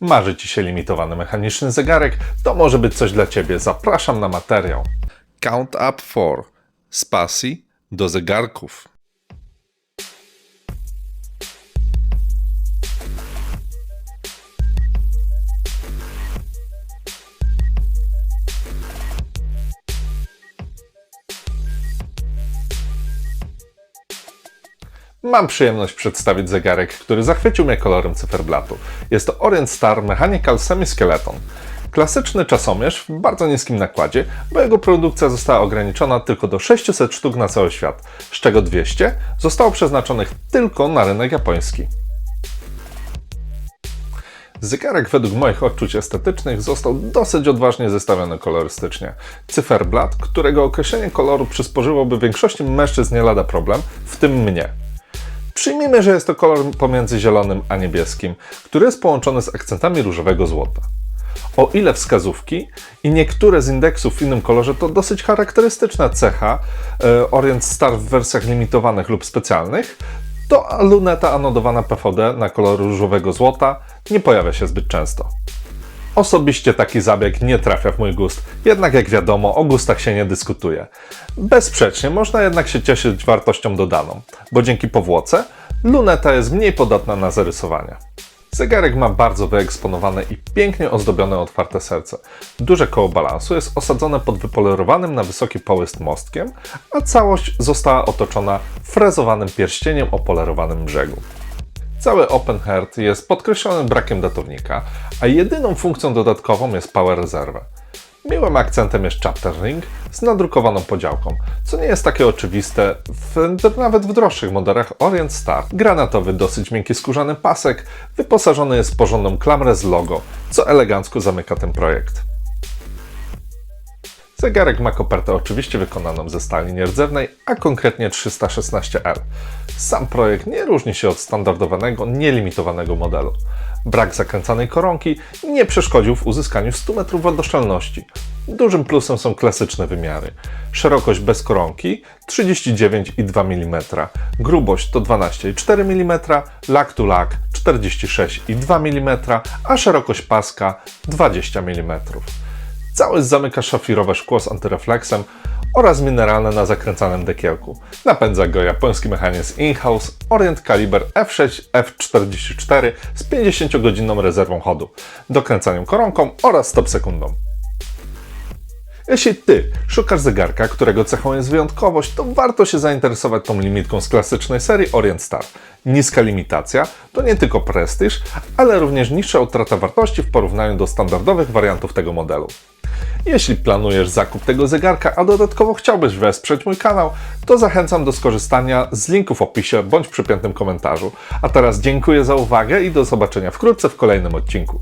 Marzy Ci się limitowany mechaniczny zegarek? To może być coś dla Ciebie. Zapraszam na materiał. Count Up 4. Z pasji do zegarków. Mam przyjemność przedstawić zegarek, który zachwycił mnie kolorem cyferblatu. Jest to Orient Star Mechanical Semi-Skeleton. Klasyczny czasomierz w bardzo niskim nakładzie, bo jego produkcja została ograniczona tylko do 600 sztuk na cały świat, z czego 200 zostało przeznaczonych tylko na rynek japoński. Zegarek według moich odczuć estetycznych został dosyć odważnie zestawiony kolorystycznie. Cyferblat, którego określenie koloru przysporzyłoby większości mężczyzn nie lada problem, w tym mnie. Przyjmijmy, że jest to kolor pomiędzy zielonym a niebieskim, który jest połączony z akcentami różowego złota. O ile wskazówki i niektóre z indeksów w innym kolorze to dosyć charakterystyczna cecha e, Orient Star w wersjach limitowanych lub specjalnych, to luneta anodowana PVD na kolor różowego złota nie pojawia się zbyt często. Osobiście taki zabieg nie trafia w mój gust, jednak jak wiadomo, o gustach się nie dyskutuje. Bezsprzecznie można jednak się cieszyć wartością dodaną, bo dzięki powłoce luneta jest mniej podatna na zarysowania. Zegarek ma bardzo wyeksponowane i pięknie ozdobione otwarte serce. Duże koło balansu jest osadzone pod wypolerowanym na wysoki połyst mostkiem, a całość została otoczona frezowanym pierścieniem o polerowanym brzegu. Cały Open Heart jest podkreślony brakiem datownika, a jedyną funkcją dodatkową jest Power Reserve. Miłym akcentem jest Chapter Ring z nadrukowaną podziałką, co nie jest takie oczywiste w, nawet w droższych modelach Orient Star. Granatowy, dosyć miękki skórzany pasek wyposażony jest w porządną klamrę z logo, co elegancko zamyka ten projekt. Zegarek ma kopertę oczywiście wykonaną ze stali nierdzewnej, a konkretnie 316L. Sam projekt nie różni się od standardowego, nielimitowanego modelu. Brak zakręcanej koronki nie przeszkodził w uzyskaniu 100 metrów wodoszczelności. Dużym plusem są klasyczne wymiary. Szerokość bez koronki 39,2 mm, grubość to 12,4 mm, lak to lak 46,2 mm, a szerokość paska 20 mm. Całość zamyka szafirowe szkło z antyrefleksem oraz mineralne na zakręcanym dekiełku. Napędza go japoński mechanizm in-house Orient Caliber F6 F44 z 50-godzinną rezerwą chodu, dokręcaniem koronką oraz stop sekundą. Jeśli Ty szukasz zegarka, którego cechą jest wyjątkowość, to warto się zainteresować tą limitką z klasycznej serii Orient Star. Niska limitacja to nie tylko prestiż, ale również niższa utrata wartości w porównaniu do standardowych wariantów tego modelu. Jeśli planujesz zakup tego zegarka, a dodatkowo chciałbyś wesprzeć mój kanał, to zachęcam do skorzystania z linku w opisie bądź przypiętym komentarzu. A teraz dziękuję za uwagę i do zobaczenia wkrótce w kolejnym odcinku.